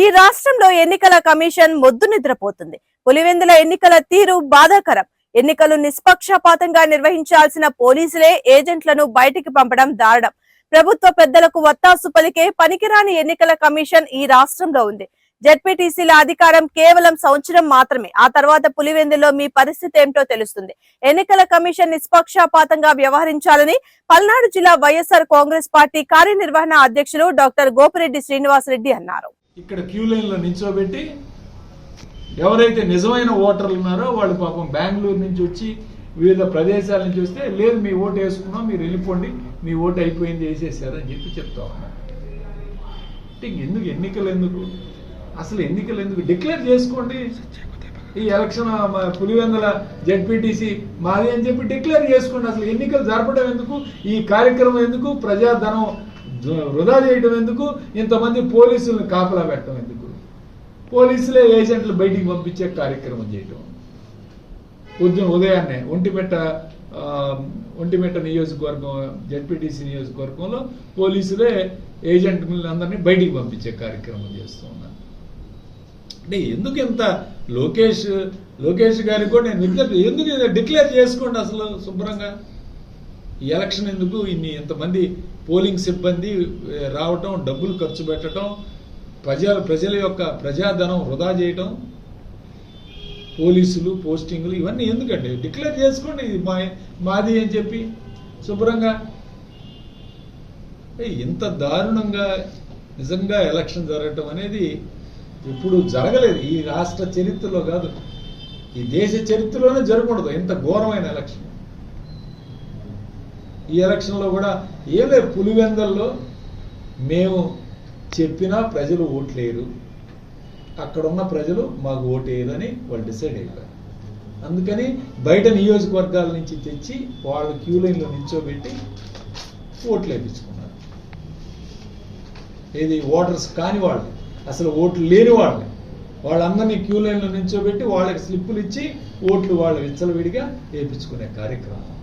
ఈ రాష్ట్రంలో ఎన్నికల కమిషన్ మొద్దు నిద్రపోతుంది. పులివెందుల ఎన్నికల తీరు బాధాకరం. ఎన్నికలు నిష్పక్షపాతంగా నిర్వహించాల్సిన పోలీసులే ఏజెంట్లను బయటికి పంపడం దారుణం. ప్రభుత్వ పెద్దలకు వత్తాసు పలికే పనికిరాని ఎన్నికల కమిషన్ ఈ రాష్ట్రంలో ఉంది. జడ్పీటీసీల అధికారం కేవలం సంవత్సరం మాత్రమే. ఆ తర్వాత పులివెందులో మీ పరిస్థితి ఏమిటో తెలుస్తుంది. ఎన్నికల కమిషన్ నిష్పక్షపాతంగా వ్యవహరించాలని పల్నాడు జిల్లా వైఎస్ఆర్ కాంగ్రెస్ పార్టీ కార్యనిర్వహణ అధ్యక్షులు డాక్టర్ గోపిరెడ్డి శ్రీనివాసరెడ్డి అన్నారు. ఇక్కడ క్యూ లైన్లో నించోబెట్టి ఎవరైతే నిజమైన ఓటర్లు ఉన్నారో వాళ్ళు పాపం బెంగళూరు నుంచి వచ్చి వివిధ ప్రదేశాల నుంచి వస్తే లేదు మీ ఓటు వేసుకున్నాం మీరు వెళ్ళిపోండి మీ ఓటు అయిపోయింది వేసేసారు అని చెప్పి చెప్తా ఉన్నారు అంటే ఇంక ఎందుకు ఎన్నికలు ఎందుకు? అసలు ఎన్నికలు ఎందుకు? డిక్లేర్ చేసుకోండి. ఈ ఎలక్షన్ పులివెందల జడ్పీటీసీ జెడ్పీటీసీ మాది అని చెప్పి డిక్లేర్ చేసుకోండి. అసలు ఎన్నికలు జరపడం ఎందుకు? ఈ కార్యక్రమం ఎందుకు? ప్రజాధనం వృధా చేయడం ఎందుకు? ఇంతమంది పోలీసులను కాపలా పెట్టడం ఎందుకు? పోలీసులే ఏజెంట్లు బయటికి పంపించే కార్యక్రమం చేయటం. ఉదయం ఉదయాన్నే ఒంటిమిట్ట ఒంటిమెట్ట ఒంటిమిట్ట నియోజకవర్గం జడ్పీటీసీ నియోజకవర్గంలో పోలీసులే ఏజెంట్లను అందరినీ బయటికి పంపించే కార్యక్రమం చేస్తూ ఉన్నారు. అంటే ఎందుకు ఇంత లోకేష్ లోకేష్ గారికి కూడా నేను విజ్ఞప్తి ఎందుకు డిక్లేర్ చేసుకోండి అసలు శుభ్రంగా? ఈ ఎలక్షన్ ఎందుకు? ఇన్ని ఇంతమంది పోలింగ్ సిబ్బంది రావటం డబ్బులు ఖర్చు పెట్టడం ప్రజల ప్రజల యొక్క ప్రజాధనం వృధా చేయటం పోలీసులు పోస్టింగ్లు ఇవన్నీ ఎందుకండి? డిక్లేర్ చేసుకోండి ఇది మా మాది అని చెప్పి శుభ్రంగా. ఏ, ఇంత దారుణంగా నిజంగా ఎలక్షన్ జరగటం అనేది ఇప్పుడు జరగలేదు. ఈ రాష్ట్ర చరిత్రలో కాదు. ఈ దేశ చరిత్రలోనే జరగకూడదు. ఇంత ఘోరమైన ఎలక్షన్. ఈ ఎలక్షన్లో కూడా ఏలే పులివెందల్లో మేము చెప్పినా ప్రజలు ఓట్లేరు. అక్కడ ఉన్న ప్రజలు మాకు ఓటేయదని వాళ్ళు డిసైడ్ అయిపోయారు. అందుకని బయట నియోజకవర్గాల నుంచి తెచ్చి వాళ్ళు క్యూ లైన్లో నిల్చోబెట్టి ఓట్లు వేయించుకున్నారు ఏది ఓటర్స్ కాని వాళ్ళు అసలు ఓట్లు లేని వాళ్ళని వాళ్ళందరినీ క్యూ లైన్లో నిల్చోబెట్టి వాళ్ళకి స్లిప్పులు ఇచ్చి ఓట్లు వాళ్ళు విచ్చలవిడిగా వేయించుకునే కార్యక్రమం.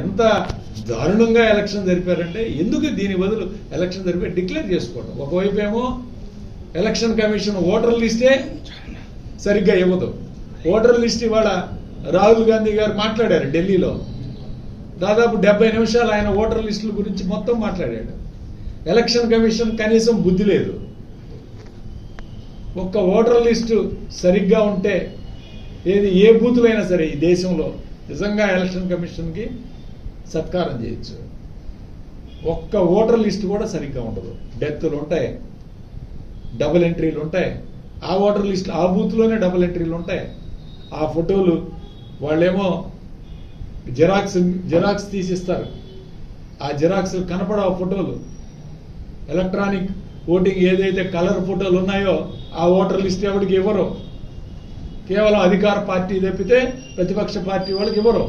ఎంత దారుణంగా ఎలక్షన్ జరిపారంటే ఎందుకు దీని బదులు ఎలక్షన్ జరిపి డిక్లేర్ చేసుకోవడం? ఒకవైపు ఏమో ఎలక్షన్ కమిషన్ ఓటర్ లిస్టే సరిగ్గా ఇవ్వదు. ఓటర్ లిస్ట్ ఇవాళ రాహుల్ గాంధీ గారు మాట్లాడారు ఢిల్లీలో. దాదాపు డెబ్బై నిమిషాలు ఆయన ఓటర్ లిస్టుల గురించి మొత్తం మాట్లాడాడు. ఎలక్షన్ కమిషన్ కనీసం బుద్ధి లేదు. ఒక్క ఓటర్ లిస్టు సరిగ్గా ఉంటే ఏది ఏ బూతులైనా సరే ఈ దేశంలో నిజంగా ఎలక్షన్ కమిషన్కి సత్కారం చేయొచ్చు. ఒక్క ఓటర్ లిస్ట్ కూడా సరిగ్గా ఉండదు. డెత్లు ఉంటాయి. డబుల్ ఎంట్రీలు ఉంటాయి. ఆ ఓటర్ లిస్ట్ ఆ బూత్లోనే డబుల్ ఎంట్రీలు ఉంటాయి. ఆ ఫోటోలు వాళ్ళేమో జిరాక్స్ జిరాక్స్ తీసిస్తారు. ఆ జిరాక్స్ కనపడ ఫోటోలు. ఎలక్ట్రానిక్ ఓటింగ్ ఏదైతే కలర్ ఫోటోలు ఉన్నాయో ఆ ఓటర్ లిస్ట్ ఎవరికి ఇవ్వరు. కేవలం అధికార పార్టీ తప్పితే ప్రతిపక్ష పార్టీ వాళ్ళకి ఇవ్వరు.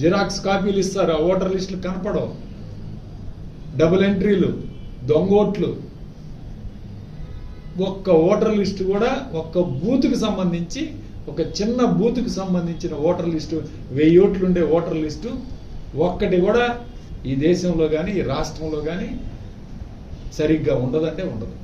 జిరాక్స్ కాపీలు ఇస్తారు ఆ ఓటర్ లిస్టులు కనపడవు. డబుల్ ఎంట్రీలు దొంగోట్లు ఒక్క ఓటర్ లిస్టు కూడా ఒక్క బూత్కి సంబంధించి ఒక చిన్న బూత్కి సంబంధించిన ఓటర్ లిస్టు వెయ్యి ఓట్లు ఉండే ఓటర్ లిస్టు ఒక్కటి కూడా ఈ దేశంలో కానీ ఈ రాష్ట్రంలో కానీ సరిగ్గా ఉండదంటే ఉండదు.